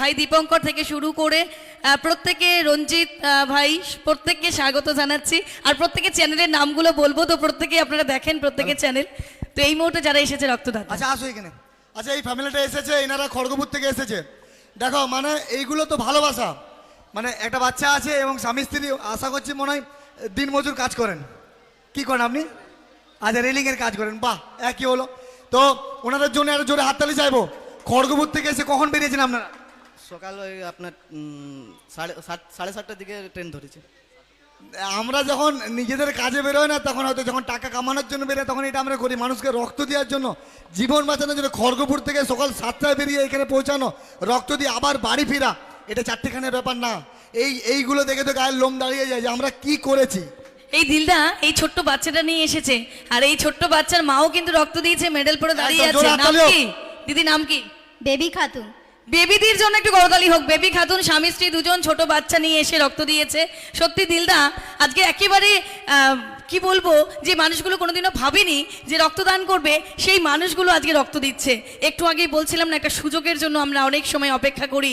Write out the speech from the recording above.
ভাই দীপঙ্কর থেকে শুরু করে প্রত্যেকে রঞ্জিত ভাই প্রত্যেককে স্বাগত জানাচ্ছি। আর প্রত্যেকের চ্যানেলের নামগুলো বলব তো প্রত্যেকে আপনারা দেখেন প্রত্যেকের চ্যানেল তো এই মুহূর্তে যারা এসেছে রক্তদান আচ্ছা আসো এখানে। আচ্ছা এই ফ্যামিলিটা এসেছে এনারা খড়গপুর থেকে এসেছে। দেখো মানে এইগুলো তো ভালোবাসা। মানে একটা বাচ্চা আছে এবং স্বামী স্ত্রী আশা করছি মনে হয় দিন মজুর কাজ করেন। কি করেন আপনি? আচ্ছা রেলিংয়ের কাজ করেন। বাহ একই হলো। তো ওনাদের জন্য একটা জোরে হাততালি চাইব। খড়গপুর থেকে এসে কখন বেরিয়েছেন আপনারা? সকাল ওই আপনার সাড়ে সাত সাড়ে সাতটার দিকে ট্রেন ধরেছে। আমরা যখন নিজেদের কাজে বেরোয় না তখন হয়তো যখন টাকা কামানোর জন্য বেরোয় তখন এটা আমরা করি মানুষকে রক্ত দেওয়ার জন্য জীবন বাঁচানোর জন্য। খড়গপুর থেকে সকাল সাতটায় বেরিয়ে এখানে পৌঁছানো রক্ত দিয়ে আবার বাড়ি ফেরা এটা চারটেখানের ব্যাপার না। এই এইগুলো দেখে তো গায়ের লোম দাঁড়িয়ে যায় যে আমরা কি করেছি। এই দিলদা এই ছোট্ট বাচ্চাটা নিয়ে এসেছে। আর এই ছোট্ট বাচ্চার মাও কিন্তু রক্ত দিয়েছে মেডেল পরে দাঁড়িয়ে আছে। নাম কি? দিদি নাম কি? বেবি খাতুন। বেবিদির জন্য একটু গরদালি হোক। বেবি খাতুন, স্বামী, স্ত্রী, দুজন ছোট বাচ্চা নিয়ে এসে রক্ত দিয়েছে। সত্যি, দিলদা, আজকে একেবারে কি বলব, যে মানুষগুলো কোনোদিনও ভাবেনি যে রক্তদান করবে, সেই মানুষগুলো আজকে রক্ত দিচ্ছে। একটু আগেই বলছিলাম না, একটা সুযোগের জন্য আমরা অনেক সময় অপেক্ষা করি।